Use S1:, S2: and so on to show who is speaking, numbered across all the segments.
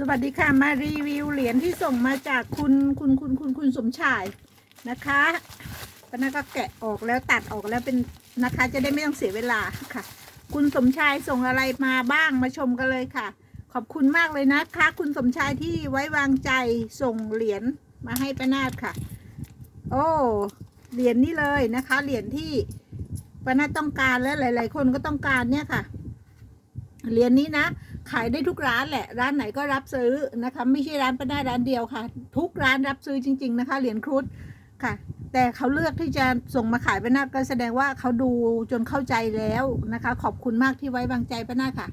S1: สวัสดีค่ะมารีวิวเหรียญที่ส่งมาจากคุณคุณคุณคุณคุณสมชายนะคะปนักก็แกะออกแล้วตัดออกแล้วเป็นนะคะ จะได้ไม่ต้องเสียเวลาค่ะ คุณสมชายส่งอะไรมาบ้างมาชมกันเลยค่ะ ขอบคุณมากเลยนะคะ คุณสมชายที่ไว้วางใจส่งเหรียญมาให้ป้านาดค่ะ โอ้เหรียญนี้เลยนะคะ เหรียญที่ป้านาดต้องการและหลาย ๆ คนก็ต้องการเนี่ยค่ะเหรียญนี้นะ ขายได้ทุกร้านแหละ ร้านไหนก็รับซื้อนะคะ ไม่ใช่ร้านป้านาร้านเดียวค่ะ ทุกร้านรับซื้อจริง ๆ นะคะ เหรียญครุฑค่ะ แต่เขาเลือกที่จะส่งมาขายป้านาก็แสดงว่าเขาดูจนเข้าใจแล้วนะคะ ขอบคุณมากที่ไว้วางใจป้านาค่ะ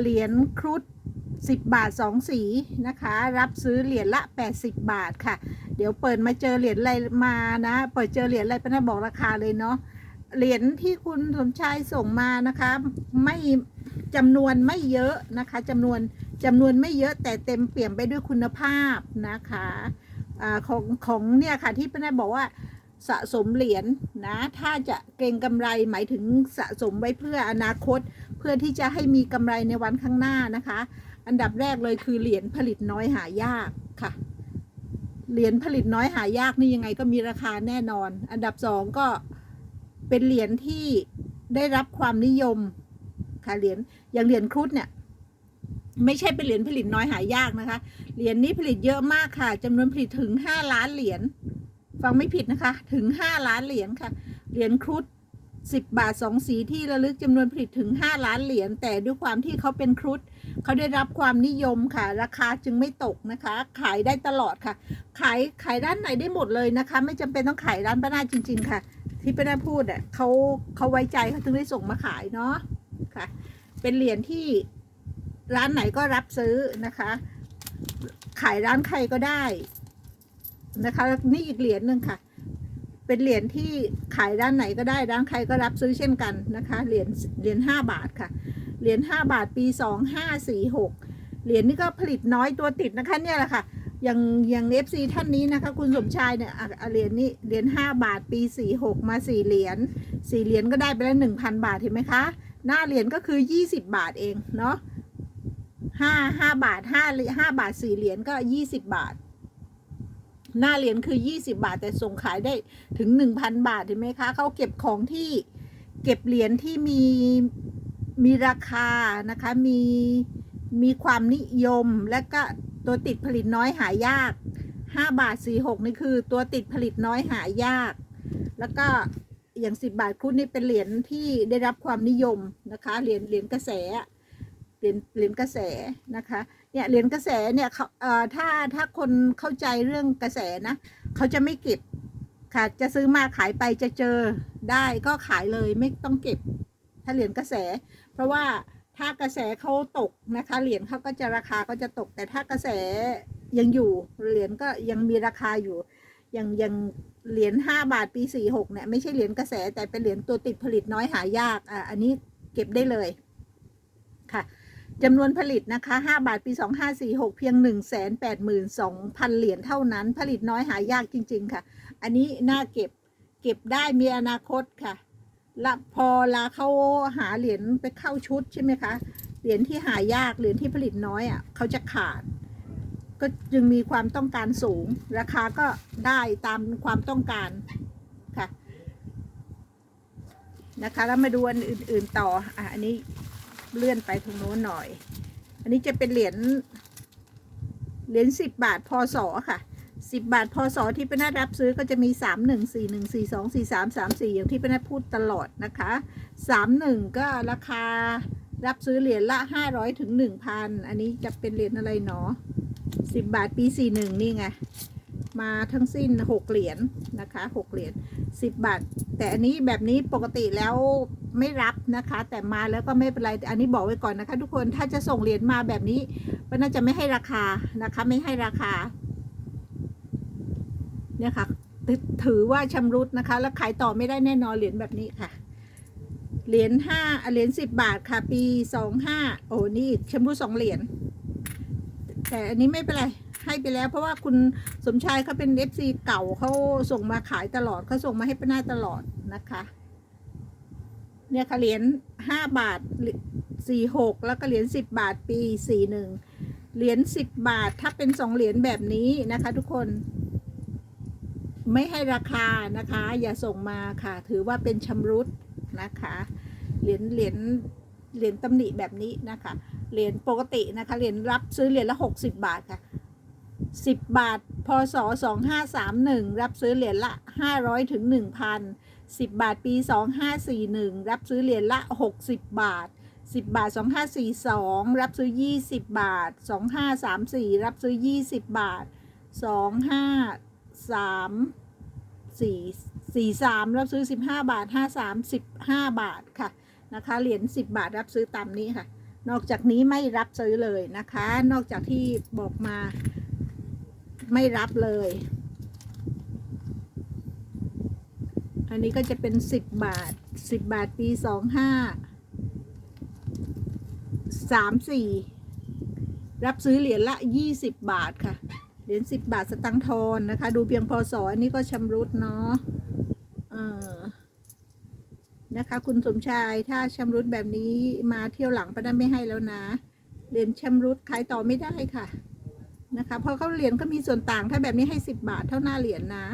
S1: เหรียญครุฑ10 บาท 2 สีนะคะ รับซื้อเหรียญละ 80 บาทค่ะ เดี๋ยวเปิดมาเจอเหรียญอะไรมานะ เปิดเจอเหรียญอะไรป้านาบอกราคาเลยเนาะเหรียญที่คุณสมชายส่งมานะคะ ไม่ จำนวนไม่เยอะนะคะจำนวนจำนวนไม่เยอะแต่เต็มเปี่ยมไปด้วยคุณภาพนะคะอาของของเนี่ยค่ะที่ป้าแนบอกว่าสะสมเหรียญนะถ้าจะเก็งกำไรหมายถึงสะสมไว้เพื่ออนาคต เพื่อที่จะให้มีกำไรในวันข้างหน้านะคะ อันดับแรกเลยคือเหรียญผลิตน้อยหายากค่ะเหรียญผลิตน้อยหายากนี่ยังไงก็มีราคาแน่นอน อันดับสองก็เป็นเหรียญที่ได้รับความนิยม คะเหรียญอย่างเหรียญครุฑเนี่ยไม่ใช่เป็นเหรียญผลิตน้อยหายากนะคะ เหรียญนี้ผลิตเยอะมากค่ะจำนวนผลิตถึงห้าล้านเหรียญ ฟังไม่ผิดนะคะ ถึงห้าล้านเหรียญค่ะ เหรียญครุฑสิบบาทสองสีที่ระลึกจำนวนผลิตถึงห้าล้านเหรียญ แต่ด้วยความที่เขาเป็นครุฑเขาได้รับความนิยมค่ะ ราคาจึงไม่ตกนะคะ ขายได้ตลอดค่ะ ขายขายร้านไหนได้หมดเลยนะคะ ไม่จำเป็นต้องขายร้านป้านาจริง ๆ ค่ะ ที่ป้านาพูดอะเขาเขาไว้ใจเขาถึงได้ส่งมาขายเนาะ เป็นเหรียญที่ร้านไหนก็รับซื้อนะคะ ขายร้านใครก็ได้นะคะ นี่อีกเหรียญหนึ่งค่ะ เป็นเหรียญที่ขายร้านไหนก็ได้ร้านใครก็รับซื้อเช่นกันนะคะเหรียญเหรียญห้าบาทค่ะเหรียญห้าบาทปีสองห้าสี่หกเหรียญนี่ก็ผลิตน้อยตัวติดนะคะเนี่ยแหละค่ะอย่างอย่างเอฟซีท่านนี้นะคะ คุณสมชายเนี่ยอเหรียญนี้เหรียญห้าบาทปีสี่หกมาสี่เหรียญสี่เหรียญก็ได้ไปแล้วหนึ่งพันบาทเห็นไหมคะ หน้าเหรียญก็คือยี่สิบบาทเองเนาะห้าห้าบาทห้าห้าบาทสี่เหรียญก็ยี่สิบบาท หน้าเหรียญคือยี่สิบาทแต่ส่งขายได้ถึงหนึ่งพันบาทเห็นไหมคะเขาเก็บของที่เก็บเหรียญที่มีมีราคานะคะมีมีความนิยมและก็ตัวติดผลิตน้อยหายากห้าบาทสี่หกนี่คือตัวติดผลิตน้อยหายาก แล้วก็ อย่างสิบบาทคุดนี่เป็นเหรียญที่ได้รับความนิยมนะคะ เหรียญเหรียญกระแส เหรียญเหรียญกระแสนะคะ เนี่ยเหรียญกระแสเนี่ยเขาเอ่อถ้าถ้าคนเข้าใจเรื่องกระแสนะเขาจะไม่เก็บค่ะ จะซื้อมาขายไปจะเจอได้ก็ขายเลยไม่ต้องเก็บ ถ้าเหรียญกระแส เพราะว่าถ้ากระแสเขาตกนะคะ เหรียญเขาก็จะราคาก็จะตก แต่ถ้ากระแสยังอยู่เหรียญก็ยังมีราคาอยู่ อย่างอย่างเหรียญห้าบาทปีสี่หกเนี่ยไม่ใช่เหรียญกระแสแต่เป็นเหรียญตัวติดผลิตน้อยหายากอะอันนี้เก็บได้เลยค่ะจำนวนผลิตนะคะห้าบาทปีสองห้าสี่หกเพียงหนึ่งแสนแปดหมื่นสองพันเหรียญเท่านั้น ผลิตน้อยหายากจริง ๆ ค่ะ อันนี้น่าเก็บ เก็บได้มีอนาคตค่ะและพอลาเขาหาเหรียญไปเข้าชุดใช่ไหมคะ เหรียญที่หายาก เหรียญที่ผลิตน้อยอะ เขาจะขาด ก็จึงมีความต้องการสูง ราคาก็ได้ตามความต้องการค่ะนะคะแล้วมาดูอันอื่น ๆต่ออะอันนี้เลื่อนไปทางโน้นหน่อย อันนี้จะเป็นเหรียญเหรียญสิบบาทพศค่ะสิบบาทพศที่เป็นนัดรับซื้อก็จะมีสามหนึ่งสี่หนึ่งสี่สองสี่สามสามสี่อย่างที่เป็นนัดพูดตลอดนะคะสามหนึ่งก็ราคารับซื้อเหรียญละห้าร้อยถึงหนึ่งพันอันนี้จะเป็นเหรียญอะไรเนาะ สิบบาทปีสี่หนึ่งนี่ไง มาทั้งสิ้นหกเหรียญนะคะหกเหรียญสิบบาท แต่อันนี้แบบนี้ปกติแล้วไม่รับนะคะ แต่มาแล้วก็ไม่เป็นไรแต่อันนี้บอกไว้ก่อนนะคะ ทุกคนถ้าจะส่งเหรียญมาแบบนี้ก็น่าจะไม่ให้ราคานะคะ ไม่ให้ราคา เนี่ยค่ะถือว่าชำรุดนะคะ แล้วขายต่อไม่ได้แน่นอนเหรียญแบบนี้ค่ะ เหรียญห้าเหรียญสิบบาทค่ะ ปีสองห้าโอ้นี่ชำรุดสองเหรียญ แต่อันนี้ไม่เป็นไรให้ไปแล้ว เพราะว่าคุณสมชายเขาเป็นเอฟซีเก่าเขาส่งมาขายตลอดเขาส่งมาให้ป้าหน้าตลอดนะคะ เนี่ยค่ะเหรียญห้าบาทสี่หกแล้วก็เหรียญสิบบาทปีสี่หนึ่งเหรียญสิบบาทถ้าเป็นสองเหรียญแบบนี้นะคะ ทุกคนไม่ให้ราคานะคะ อย่าส่งมาค่ะ ถือว่าเป็นชำรุดนะคะ เหรียญเหรียญ เหรียญตำหนิแบบนี้นะคะเหรียญปกตินะคะเหรียญรับซื้อเหรียญละหกสิบบาทค่ะสิบบาทพศสองห้าสามหนึ่งรับซื้อเหรียญละห้าร้อยถึงหนึ่งพันสิบบาทปีสองห้าสี่หนึ่งรับซื้อเหรียญละหกสิบบาทสิบบาทสองห้าสี่สองรับซื้อยี่สิบบาทสองห้าสามสี่รับซื้อยี่สิบบาทสองห้าสามสี่สี่สามรับซื้อสิบห้าบาทห้าสามสิบห้าบาทค่ะ นะคะ เหรียญสิบบาทรับซื้อตามนี้ค่ะ นอกจากนี้ไม่รับซื้อเลยนะคะ นอกจากที่บอกมาไม่รับเลย อันนี้ก็จะเป็นสิบบาทสิบบาทปีสองห้าสามสี่รับซื้อเหรียญละยี่สิบบาทค่ะ เหรียญสิบบาทสตังค์ทอนนะคะ ดูเพียงพอสออันนี้ก็ชำรุดเนาะเออ นะคะ คุณสมชายถ้าชำรุดแบบนี้มาเที่ยวหลังป้าด้าไม่ให้แล้วนะเหรียญชำรุดขายต่อไม่ได้ค่ะนะคะเพราะเขาเหรียญก็มีส่วนต่างถ้าแบบนี้ให้สิบบาทเท่าหน้าเหรียญนะ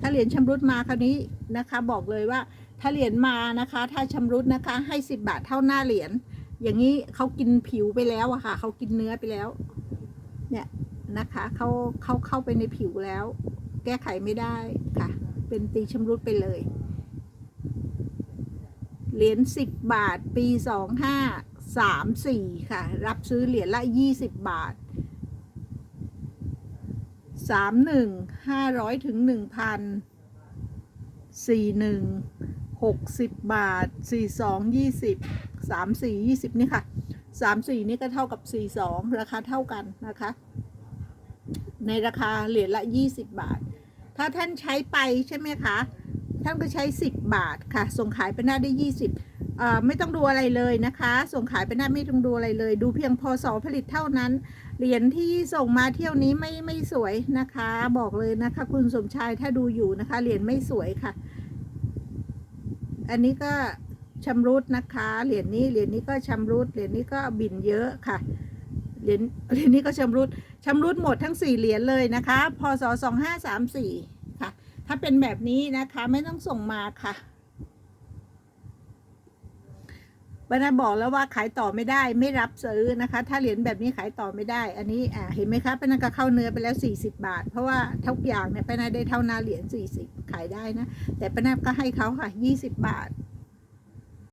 S1: ถ้าเหรียญชำรุดมาคราวนี้นะคะ บอกเลยว่า ถ้าเหรียญมานะคะ ถ้าชำรุดนะคะ ให้สิบบาทเท่าหน้าเหรียญอย่างนี้เขากินผิวไปแล้วอะค่ะเขากินเนื้อไปแล้ว เนี่ยนะคะเขาเขาเข้าไปในผิวแล้ว แก้ไขไม่ได้ค่ะ เป็นตีชำรุดไปเลย เหรียญสิบบาท ปีสองห้าสามสี่ค่ะ รับซื้อเหรียญละยี่สิบบาทสามหนึ่งห้าร้อยถึงหนึ่งพันสี่หนึ่งหกสิบบาทสี่สองยี่สิบสามสี่ยี่สิบนี่ค่ะสามสี่นี่ก็เท่ากับสี่สองราคาเท่ากันนะคะ ในราคาเหรียญละยี่สิบบาท ถ้าท่านใช้ไปใช่ไหมคะ ท่านก็ใช้ 10 บาทค่ะ ส่งขายไปหน้าได้ 20อ่าไม่ต้องดูอะไรเลยนะคะ ส่งขายไปหน้าไม่ต้องดูอะไรเลย ดูเพียงพอสอผลิตเท่านั้น เหรียญที่ส่งมาเที่ยวนี้ไม่ไม่สวยนะคะ บอกเลยนะคะ คุณสมชายถ้าดูอยู่นะคะ เหรียญไม่สวยค่ะ อันนี้ก็ชำรุดนะคะ เหรียญนี้เหรียญนี้ก็ชำรุดเหรียญนี้ก็บินเยอะค่ะเหรียญเหรียญนี้ก็ชำรุดชำรุดหมดทั้งสี่เหรียญเลยนะคะพศสองห้าสามสี่ ถ้าเป็นแบบนี้นะคะไม่ต้องส่งมาค่ะบรรณาบอกแล้วว่าขายต่อไม่ได้ไม่รับซื้อนะคะ ถ้าเหรียญแบบนี้ขายต่อไม่ได้ อันนี้อ่าเห็นไหมคะป้านาก็เข้าเนื้อไปแล้ว 40 บาท เพราะว่าทุกอย่างเนี่ยป้านาได้เท่านาเหรียญ40 ขายได้นะ แต่ป้านาก็ให้เขาค่ะ 20 บาท